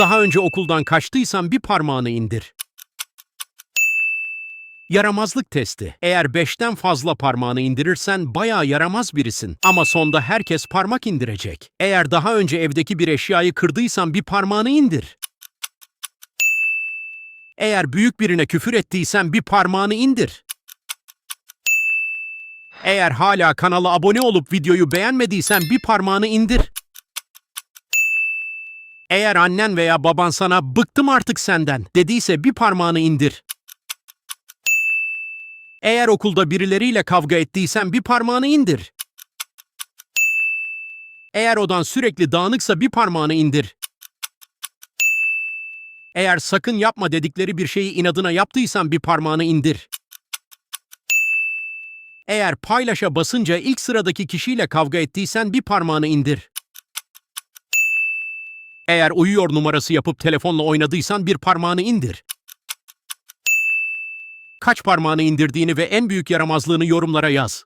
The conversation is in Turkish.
Daha önce okuldan kaçtıysan bir parmağını indir. Yaramazlık testi. Eğer beşten fazla parmağını indirirsen bayağı yaramaz birisin. Ama sonda herkes parmak indirecek. Eğer daha önce evdeki bir eşyayı kırdıysan bir parmağını indir. Eğer büyük birine küfür ettiysen bir parmağını indir. Eğer hala kanala abone olup videoyu beğenmediysen bir parmağını indir. Eğer annen veya baban sana bıktım artık senden dediyse bir parmağını indir. Eğer okulda birileriyle kavga ettiysen bir parmağını indir. Eğer odan sürekli dağınıksa bir parmağını indir. Eğer sakın yapma dedikleri bir şeyi inadına yaptıysan bir parmağını indir. Eğer paylaşa basınca ilk sıradaki kişiyle kavga ettiysen bir parmağını indir. Eğer uyuyor numarası yapıp telefonla oynadıysan bir parmağını indir. Kaç parmağını indirdiğini ve en büyük yaramazlığını yorumlara yaz.